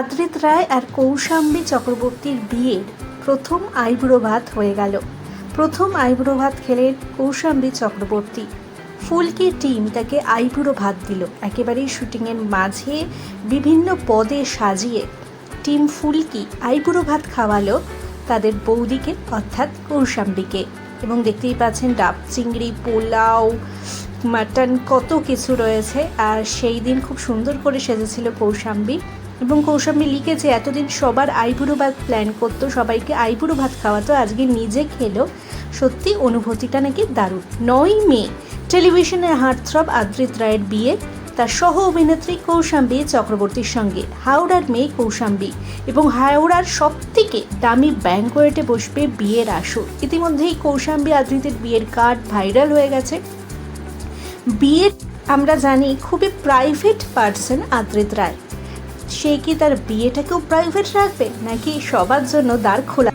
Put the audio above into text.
আদ্রিত রায় আর কৌশাম্বী চক্রবর্তীর বিয়ের প্রথম আইব্রো ভাত হয়ে গেল। প্রথম আইব্রো ভাত খেলেন কৌশাম্বী চক্রবর্তী। ফুলকি টিম তাকে আইব্রো ভাত দিল। একেবারেই শুটিংয়ের মাঝে বিভিন্ন পদে সাজিয়ে টিম ফুলকি আইব্রো ভাত খাওয়ালো তাদের বৌদিকে, অর্থাৎ কৌশাম্বীকে। এবং দেখতেই পাচ্ছেন ডাব, চিংড়ি, পোলাও মাটন কত কিছু রয়েছে, আর সেই দিন খুব সুন্দর করে সেজেছিল কৌশাম্বী। এবং কৌশাম্বী লিখেছে এতদিন সবার আইবুড়ো ভাত প্ল্যান করতো, সবাইকে আইবুড়ো ভাত খাওয়াতো, আজকে নিজে খেলো, সত্যি অনুভূতিটা নাকি দারুণ। নয় মে টেলিভিশনের হার্টথ্রব আদ্রিত রায়ের বিয়ে, তার সহ অভিনেত্রী কৌশাম্বী চক্রবর্তীর সঙ্গে। হাওড়ার মেয়ে কৌশাম্বী এবং হাওড়ার সবথেকে দামি ব্যাঙ্কোয়েটে বসবে বিয়ের আসর। ইতিমধ্যেই কৌশাম্বী আদ্রিতের বিয়ের কার্ড ভাইরাল হয়ে গেছে। বিয়ের, আমরা জানি, খুবই প্রাইভেট পার্সন আদ্রিত রায়। সে কি তার বিয়েটাকেও প্রাইভেট রাখবে, নাকি সবার জন্য দ্বার খোলা?